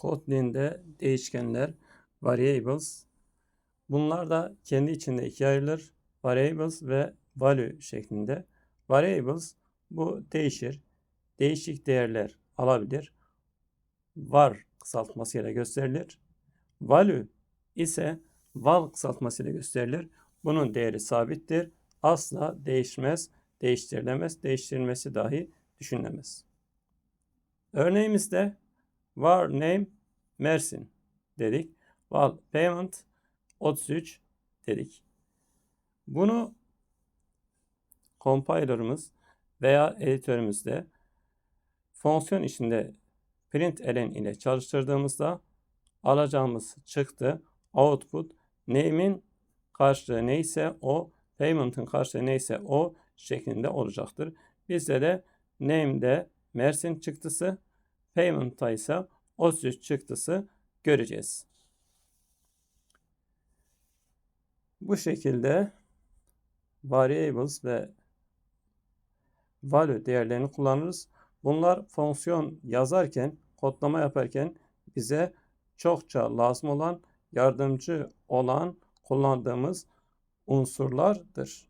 Kotlin'de değişkenler variables. Bunlar da kendi içinde ikiye ayrılır. Variables ve value şeklinde. Variables bu değişir. Değişik değerler alabilir. Var kısaltmasıyla gösterilir. Value ise val kısaltmasıyla gösterilir. Bunun değeri sabittir. Asla değişmez, değiştirilemez, değiştirilmesi dahi düşünülemez. Örneğimizde var name Mersin dedik. Val payment 33 dedik. Bunu compiler'ımız veya editörümüzde fonksiyon içinde println ile çalıştırdığımızda alacağımız çıktı output name'in karşılığı neyse o payment'ın karşılığı neyse o şeklinde olacaktır. Bizde de name'de Mersin çıktısı payment'ta ise 33 çıktısı göreceğiz. Bu şekilde variables ve value değerlerini kullanırız. Bunlar fonksiyon yazarken, kodlama yaparken bize çokça lazım olan, yardımcı olan kullandığımız unsurlardır.